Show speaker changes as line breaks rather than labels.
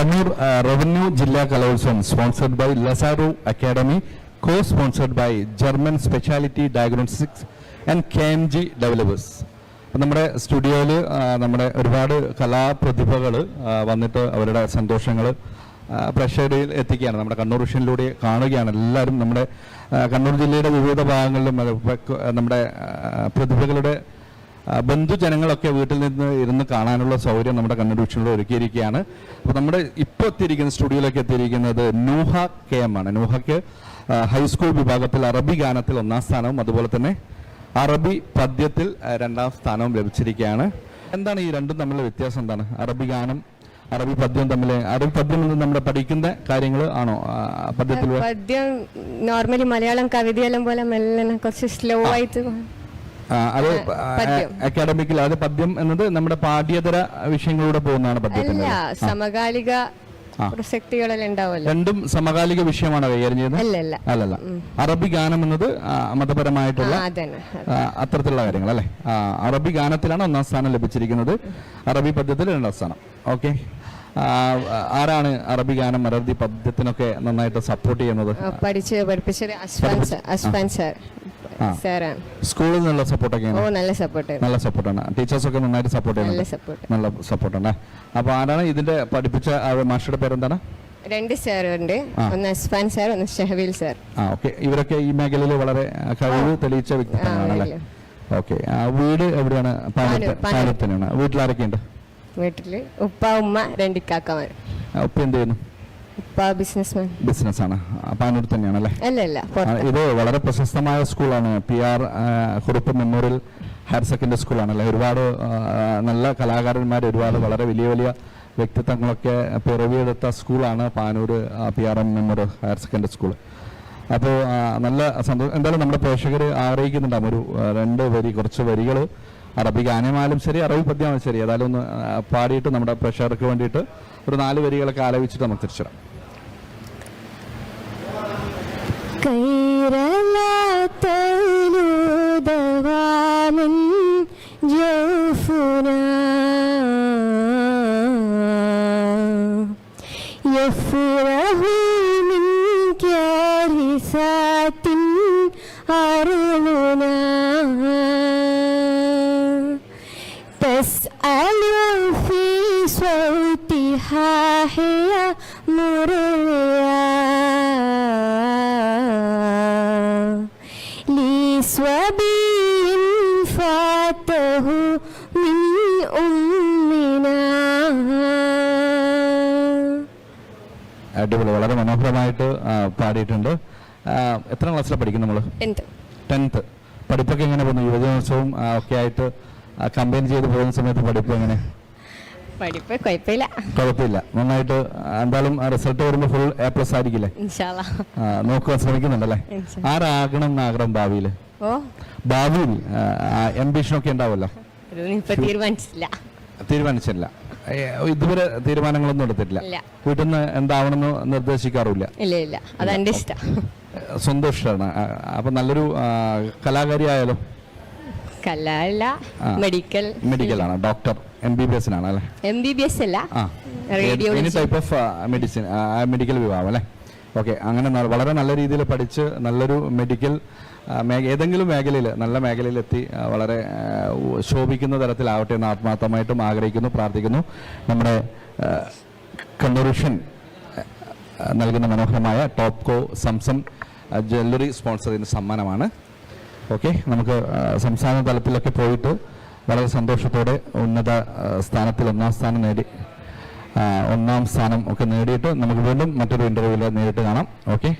Kannur revenue ജില്ലാ Kalolsavam sponsored by Lazaro academy co sponsored by German speciality diagnostics and K M G developers. നമ്മുടെ സ്റ്റുഡിയോയിൽ നമ്മുടെ ഒരുപാട് കലാപ്രതിഭകൾ വന്നിട്ട് അവരുടെ സന്തോഷങ്ങൾ പ്രേക്ഷകരിൽ എത്തിക്കുകയാണ്. നമ്മുടെ കണ്ണൂർ വിഷനിലൂടെ കാണുകയാണ്. എല്ലാവരും നമ്മുടെ കണ്ണൂർ ജില്ലയുടെ വിവിധ ഭാഗങ്ങളിലും നമ്മുടെ പ്രതിഭകളുടെ ബന്ധുജനങ്ങളൊക്കെ വീട്ടിൽ നിന്ന് ഇരുന്ന് കാണാനുള്ള സൗകര്യം നമ്മുടെ കണ്ണൂർ ഒരുക്കിയിരിക്കുകയാണ്. അപ്പോൾ നമ്മുടെ ഇപ്പോൾ എത്തിയിരിക്കുന്ന സ്റ്റുഡിയോയിലേക്ക് എത്തിയിരിക്കുന്നത് നൂഹ കെ എം ആണ്. നൂഹയ്ക്ക് ഹൈസ്കൂൾ വിഭാഗത്തിൽ അറബി ഗാനത്തിൽ ഒന്നാം സ്ഥാനവും അതുപോലെ തന്നെ അറബി പദ്യത്തിൽ രണ്ടാം സ്ഥാനവും ലഭിച്ചിരിക്കുകയാണ്. എന്താണ് ഈ രണ്ടും തമ്മിലുള്ള വ്യത്യാസം എന്താണ്? അറബി ഗാനം അറബി പദ്യം തമ്മിൽ അറബി പദ്യം നമ്മൾ പഠിക്കുന്ന കാര്യങ്ങൾ ആണോ? പദ്യത്തിൽ
പദ്യം നോർമലി മലയാളം കവിതയെല്ലാം പോലെ മെല്ലെ കുറച്ച് സ്ലോ ആയിട്ട്
അത്. അക്കാഡമിക്കിൽ അത് പദ്യം. എന്നത് നമ്മുടെ പാഠ്യേതര വിഷയങ്ങളിലൂടെ പോകുന്നതാണ് പദ്യത്തിന്റെ
സമകാലിക
രണ്ടും സമകാലിക വിഷയമാണ് കൈകാര്യം അല്ലല്ല. അറബി ഗാനം എന്നത് മതപരമായിട്ടുള്ള അത്തരത്തിലുള്ള കാര്യങ്ങൾ അല്ലെ? അറബി ഗാനത്തിലാണ് ഒന്നാം സ്ഥാനം ലഭിച്ചിരിക്കുന്നത്. അറബി പദ്യത്തിൽ രണ്ടാം സ്ഥാനം. ഓക്കെ. ആരാണ് അറബി ഗാനം അറബി പദ്യത്തിനൊക്കെ നന്നായിട്ട് സപ്പോർട്ട് ചെയ്യുന്നത്?
പഠിച്ച് പഠിപ്പിച്ചത് അസ്ഫാൻ സാർ. സാറാണ്
സ്കൂളിൽ നല്ല സപ്പോർട്ടൊക്കെ
ഓ നല്ല സപ്പോർട്ട്
നല്ല സപ്പോർട്ടാണ് ടീച്ചേഴ്സൊക്കെ നന്നായിട്ട് സപ്പോർട്ട് ചെയ്യുന്നു
സപ്പോർട്ട്
നല്ല സപ്പോർട്ടാണ് അപ്പോൾ ആരാണ് ഇതിന്റെ പഠിപ്പിച്ച ആ മാസ്റ്ററുടെ പേരെന്താണ്?
രണ്ട് സാറുണ്ട്. ഒന്ന് അസ്ഫാൻ സാർ ഒന്ന് ഷഹവീൽ സാർ.
ആ ഓക്കെ. ഇവരൊക്കെ ഈ മേഖലയിൽ വളരെ കഴിവ് തെളിയിച്ച
വ്യക്തികളാണല്ലേ.
ഓക്കെ. വീട് എവിടെയാണ്? പാലത്തിനാണ് വീട്ടിൽ ആരൊക്കെയുണ്ട്?
വീട്ടിൽ ഉപ്പ ഉമ്മ രണ്ട്
ഉപ്പ എന്ത് ചെയ്യുന്നു?
ഉപ്പ
ആണ്. പാനൂർ തന്നെയാണ്
അല്ലേ അല്ല
ഇത് വളരെ പ്രശസ്തമായ സ്കൂളാണ്. P R Kurup memorial higher secondary സ്കൂളാണ് സ്കൂളാണല്ലേ? ഒരുപാട് നല്ല കലാകാരന്മാർ ഒരുപാട് വളരെ വലിയ വലിയ വ്യക്തിത്വങ്ങളൊക്കെ പിറവിയെടുത്ത സ്കൂളാണ് Panoor P R M memorial higher secondary school അപ്പോൾ നല്ല സന്തോഷം എന്തായാലും നമ്മുടെ പ്രേക്ഷകർ ആഗ്രഹിക്കുന്നുണ്ടാവും. ഒരു രണ്ട് വരി കുറച്ച് വരികൾ അറബി ഗാനമായാലും ശരി അറബി പദ്യമായാലും ശരി. ഏതായാലും ഒന്ന് പാടിയിട്ട് നമ്മുടെ പ്രേക്ഷകർക്ക് വേണ്ടിയിട്ട് ഒരു നാല് വരികളൊക്കെ ആലോചിച്ചിട്ട് നമുക്ക് തിരിച്ചിടാം
كير لا تلو دواما جوفنا يفره من كارثات أرضنا تسأل في صوتها هي مريا من أمنا
അടിപൊളി വളരെ മനോഹരമായിട്ട് ആ, പാടിയിട്ടുണ്ട് ആ, എത്ര ക്ലാസ്സിലാണ് പഠിക്കുന്നത് നമ്മൾ
എന്ത്
ടെൻത്ത് പഠിപ്പൊക്കെ എങ്ങനെ പോകുന്നു യുവജനോത്സവം ആ, ഒക്കെ ആയിട്ട് കമ്പയിൻ ചെയ്ത് പോകുന്ന സമയത്ത് പഠിപ്പ് എങ്ങനെ
പഠിപ്പ് കുഴപ്പമില്ല
കുഴപ്പമില്ല നന്നായിട്ട് ആ, എന്തായാലും റിസൾട്ട് വരുമ്പോൾ ഫുൾ എ പ്ലസ് ആയിരിക്കില്ലേ
ഇൻഷാല്ല
ആ, നോക്കുവാൻ ശ്രമിക്കുന്നുണ്ടല്ലേ
ഇൻഷാ.
ആരാകണം എന്ന് ആഗ്രഹം ഭാവിയിൽ ഭാവിയിൽ എംബിഷനൊക്കെ ഉണ്ടാവുമല്ലോ.
തീരുമാനിച്ചില്ല.
തീരുമാനിച്ചില്ല. ഇതുവരെ തീരുമാനങ്ങളൊന്നും എടുത്തിട്ടില്ല. വീട്ടിൽ നിന്ന് എന്താവണമെന്ന് നിർദ്ദേശിക്കാറില്ല
ഇല്ല ഇല്ല. അതെന്റെ ഇഷ്ടം.
സ്വന്തം ഇഷ്ടമാണ് അപ്പൊ നല്ലൊരു കലാകാരി ആയാലോ?
കല്ല
ആ.
Medical
മെഡിക്കലാണ് doctor M B B S ആണ് അല്ലേ?
എം ബി ബി എസ് അല്ല.
Radiology. Type of medicine medical വിഭാഗം അല്ലേ? ഓക്കെ അങ്ങനെ വളരെ നല്ല രീതിയിൽ പഠിച്ച് നല്ലൊരു മെഡിക്കൽ ഏതെങ്കിലും മേഖലയിൽ നല്ല മേഖലയിലെത്തി വളരെ ശോഭിക്കുന്ന തരത്തിലാവട്ടെ എന്ന് ആത്മാർത്ഥമായിട്ടും ആഗ്രഹിക്കുന്നു പ്രാർത്ഥിക്കുന്നു. നമ്മുടെ കണ്ണൂർഷൻ നൽകുന്ന മനോഹരമായ ടോപ്കോ സംസം ജ്വല്ലറി സ്പോൺസറിന് സമ്മാനമാണ്. ഓക്കെ നമുക്ക് സംസ്ഥാന തലത്തിലൊക്കെ പോയിട്ട് വളരെ സന്തോഷത്തോടെ ഉന്നത സ്ഥാനത്തിൽ ഒന്നാം സ്ഥാനം നേടി ഒന്നാം സ്ഥാനം ഒക്കെ നേടിയിട്ട് നമുക്ക് വീണ്ടും മറ്റൊരു ഇന്റർവ്യൂവിൽ നേരിട്ട് കാണാം. ഓക്കെ